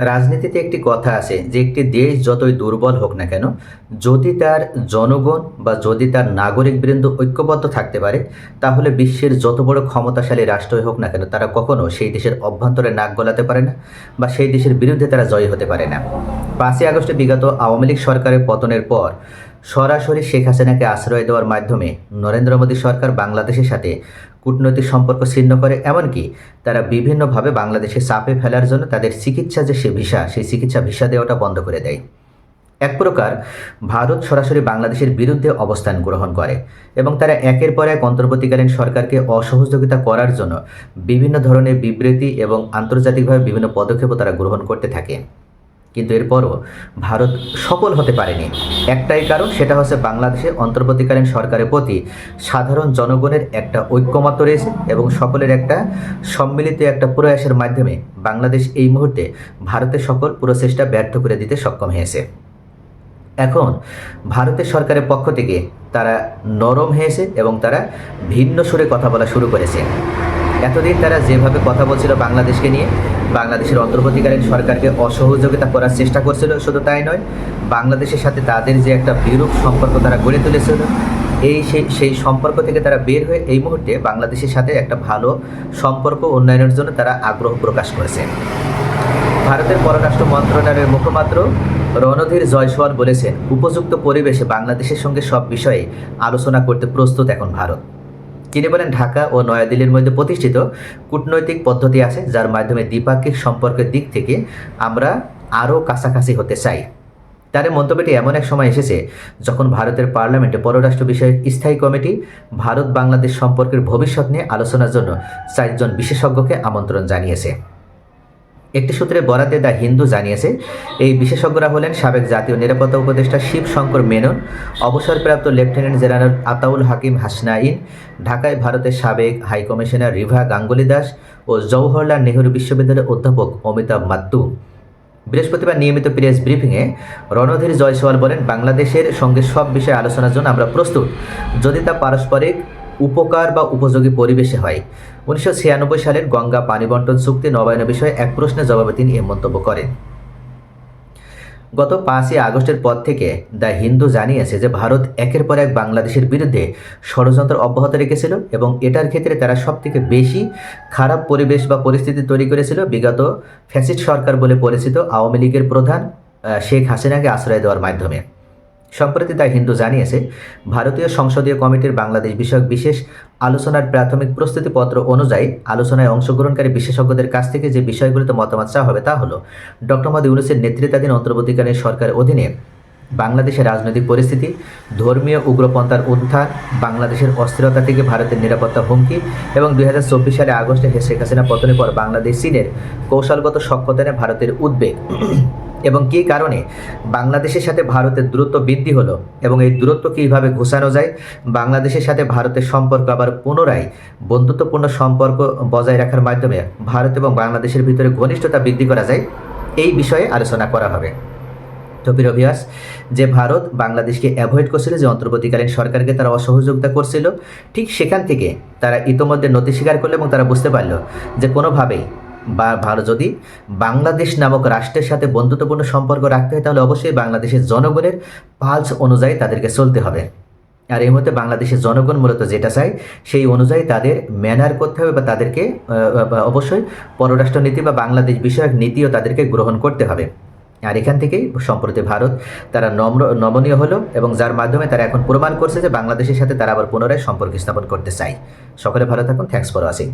রাজনীতিতে একটি কথা আছে যে একটি দেশ যতই দুর্বল হোক না কেন, যদি তার জনগণ বা যদি তার নাগরিক নাগরিকবৃন্দ ঐক্যবদ্ধ থাকতে পারে, তাহলে বিশ্বের যত বড় ক্ষমতাশালী রাষ্ট্রই হোক না কেন, তারা কখনো সেই দেশের অভ্যন্তরে নাক গলাতে পারে না বা সেই দেশের বিরুদ্ধে তারা জয়ী হতে পারে না। পাঁচই আগস্টে বিগত আওয়ামী লীগ সরকারের পতনের পর সরাসরি শেখ হাসিনাকে আশ্রয় দেওয়ার মাধ্যমে নরেন্দ্র মোদী সরকার বাংলাদেশের সাথে কূটনৈতিক সম্পর্ক ছিন্ন করে, এমনকি তারা বিভিন্নভাবে বাংলাদেশে চাপে ফেলার জন্য তাদের চিকিৎসা যে সে ভিসা, সেই চিকিৎসা ভিসা দেওয়াটা বন্ধ করে দেয়। এক প্রকার ভারত সরাসরি বাংলাদেশের বিরুদ্ধে অবস্থান গ্রহণ করে এবং তারা একের পর এক অন্তর্বর্তীকালীন সরকারকে অসহযোগিতা করার জন্য বিভিন্ন ধরনের বিবৃতি এবং আন্তর্জাতিকভাবে বিভিন্ন পদক্ষেপও তারা গ্রহণ করতে থাকে। কিন্তু এরপরও ভারত সফল হতে পারেনি। একটাই কারণ, সেটা হচ্ছে বাংলাদেশের অন্তর্বর্তীকালীন সরকারের প্রতি সাধারণ জনগণের একটা ঐক্যমত্য রয়েছে এবং সকলের একটা সম্মিলিত একটা প্রয়াসের মাধ্যমে বাংলাদেশ এই মুহূর্তে ভারতের সকল প্রচেষ্টা ব্যর্থ করে দিতে সক্ষম হয়েছে। এখন ভারতের সরকারের পক্ষ থেকে তারা নরম হয়েছে এবং তারা ভিন্ন সুরে কথা বলা শুরু করেছে। এতদিন তারা যেভাবে কথা বলছিল বাংলাদেশকে নিয়ে, বাংলাদেশের অন্তর্বর্তীকালীন সরকারকে অসহযোগিতা করার চেষ্টা করছিল, শুধু তাই নয়, বাংলাদেশের সাথে তাদের যে একটা বিরূপ সম্পর্ক তারা গড়ে তুলেছিল, এই সেই সেই সম্পর্ক থেকে তারা বের হয়ে এই মুহূর্তে বাংলাদেশের সাথে একটা ভালো সম্পর্ক উন্নয়নের জন্য তারা আগ্রহ প্রকাশ করেছে। ভারতের পররাষ্ট্র মন্ত্রণালয়ের মুখপাত্র রণধীর জয়সওয়াল বলেছেন, উপযুক্ত পরিবেশে বাংলাদেশের সঙ্গে সব বিষয়ে আলোচনা করতে প্রস্তুত এখন ভারত। তিনি বলেন ঢাকা ও নয়াদিল্লির মধ্যে প্রতিষ্ঠিত কূটনৈতিক পদ্ধতি আছে, যার মাধ্যমে দ্বিপাক্ষিক সম্পর্কের দিক থেকে আমরা আরও কাছাকাছি হতে চাই। তার মন্তব্যটি এমন এক সময় এসেছে যখন ভারতের পার্লামেন্টে পররাষ্ট্র বিষয়ক স্থায়ী কমিটি ভারত বাংলাদেশ সম্পর্কের ভবিষ্যৎ নিয়ে আলোচনার জন্য চারজন বিশেষজ্ঞকে আমন্ত্রণ জানিয়েছে। একটি সূত্রে বরাতে দ্য হিন্দু জানিয়েছে, এই বিশেষজ্ঞরা হলেন সাবেক জাতীয় নিরাপত্তা উপদেষ্টা শিব শঙ্কর মেনন, অবসরপ্রাপ্ত লেফটেন্যান্ট জেনারেল আতাউল হাকিম হাসনাইন, ঢাকায় ভারতের সাবেক হাইকমিশনার রিভা গাঙ্গুলি দাস ও জওহরলাল নেহরু বিশ্ববিদ্যালয়ের অধ্যাপক অমিতাভ মাত্তু বৃহস্পতিবার নিয়মিত প্রেস ব্রিফিংয়ে রণধীর জয়সওয়াল বলেন, বাংলাদেশের সঙ্গে সব বিষয়ে আলোচনার জন্য আমরা প্রস্তুত। যদি তা পারস্পরিক উপকার বা উপযোগী পরিবেশে হয়। উনিশশো ছিয়ানব্বই সালের গঙ্গা পানি বন্টন চুক্তি নবায়ন বিষয়ে এক প্রশ্নের জবাবে তিনি এ মন্তব্য করেন। গত পাঁচই আগস্টের পর থেকে দ্য হিন্দু জানিয়েছে যে ভারত একের পর এক বাংলাদেশের বিরুদ্ধে ষড়যন্ত্র অব্যাহত রেখেছিল এবং এটার ক্ষেত্রে তারা সবথেকে বেশি খারাপ পরিবেশ বা পরিস্থিতি তৈরি করেছিল, বিগত ফ্যাসিস্ট সরকার বলে পরিচিত আওয়ামী লীগের প্রধান শেখ হাসিনাকে আশ্রয় দেওয়ার মাধ্যমে। সম্প্রতি তা হিন্দু জানিয়েছে, ভারতীয় সংসদীয় কমিটির বাংলাদেশ বিষয়ক বিশেষ আলোচনার প্রাথমিক প্রস্তুতিপত্র অনুযায়ী আলোচনায় অংশগ্রহণকারী বিশেষজ্ঞদের কাছ থেকে যে বিষয়গুলিতে মতামত চাওয়া হবে তা হল, ডক্টর মোদী ইউনুসের নেতৃত্বাধীন অন্তর্বর্তীকালীন সরকারের অধীনে বাংলাদেশের রাজনৈতিক পরিস্থিতি, ধর্মীয় উগ্রপন্থার উত্থান, বাংলাদেশের অস্থিরতা থেকে ভারতের নিরাপত্তা হুমকি এবং দুই হাজার চব্বিশ সালে আগস্টে শেখ হাসিনা পতনের পর বাংলাদেশ, চীনের কৌশলগত সক্ষতা ভারতের উদ্বেগ এবং কী কারণে বাংলাদেশের সাথে ভারতের দূরত্ব বৃদ্ধি হলো এবং এই দূরত্ব কীভাবে ঘোষানো যায়, বাংলাদেশের সাথে ভারতের সম্পর্ক আবার পুনরায় বন্ধুত্বপূর্ণ সম্পর্ক বজায় রাখার মাধ্যমে ভারত এবং বাংলাদেশের ভিতরে ঘনিষ্ঠতা বৃদ্ধি করা যায়, এই বিষয়ে আলোচনা করা হবে। তো প্রিয় যে ভারত বাংলাদেশকে অ্যাভয়েড করছিল, যে অন্তর্বর্তীকালীন সরকারকে তারা অসহযোগিতা করছিল, ঠিক সেখান থেকে তারা ইতোমধ্যে নতি স্বীকার করল এবং তারা বুঝতে পারল যে কোনোভাবেই বা ভারত যদি বাংলাদেশ নামক রাষ্ট্রের সাথে বন্ধুত্বপূর্ণ সম্পর্ক রাখতে হয়, তাহলে অবশ্যই বাংলাদেশের জনগণের পালস অনুযায়ী তাদেরকে চলতে হবে। আর এই মুহূর্তে বাংলাদেশের জনগণ মূলত যেটা চায়, সেই অনুযায়ী তাদের ম্যানার করতে হবে বা তাদেরকে অবশ্যই পররাষ্ট্রনীতি বা বাংলাদেশ বিষয়ক নীতিও তাদেরকে গ্রহণ করতে হবে। আর এখান থেকেই সম্প্রতি ভারত তারা নম্র, নমনীয় হলো এবং যার মাধ্যমে তারা এখন প্রমাণ করছে যে বাংলাদেশের সাথে তারা আবার পুনরায় সম্পর্ক স্থাপন করতে চায়। সকলে ভালো থাকুন থ্যাংকস ফর ওয়াচিং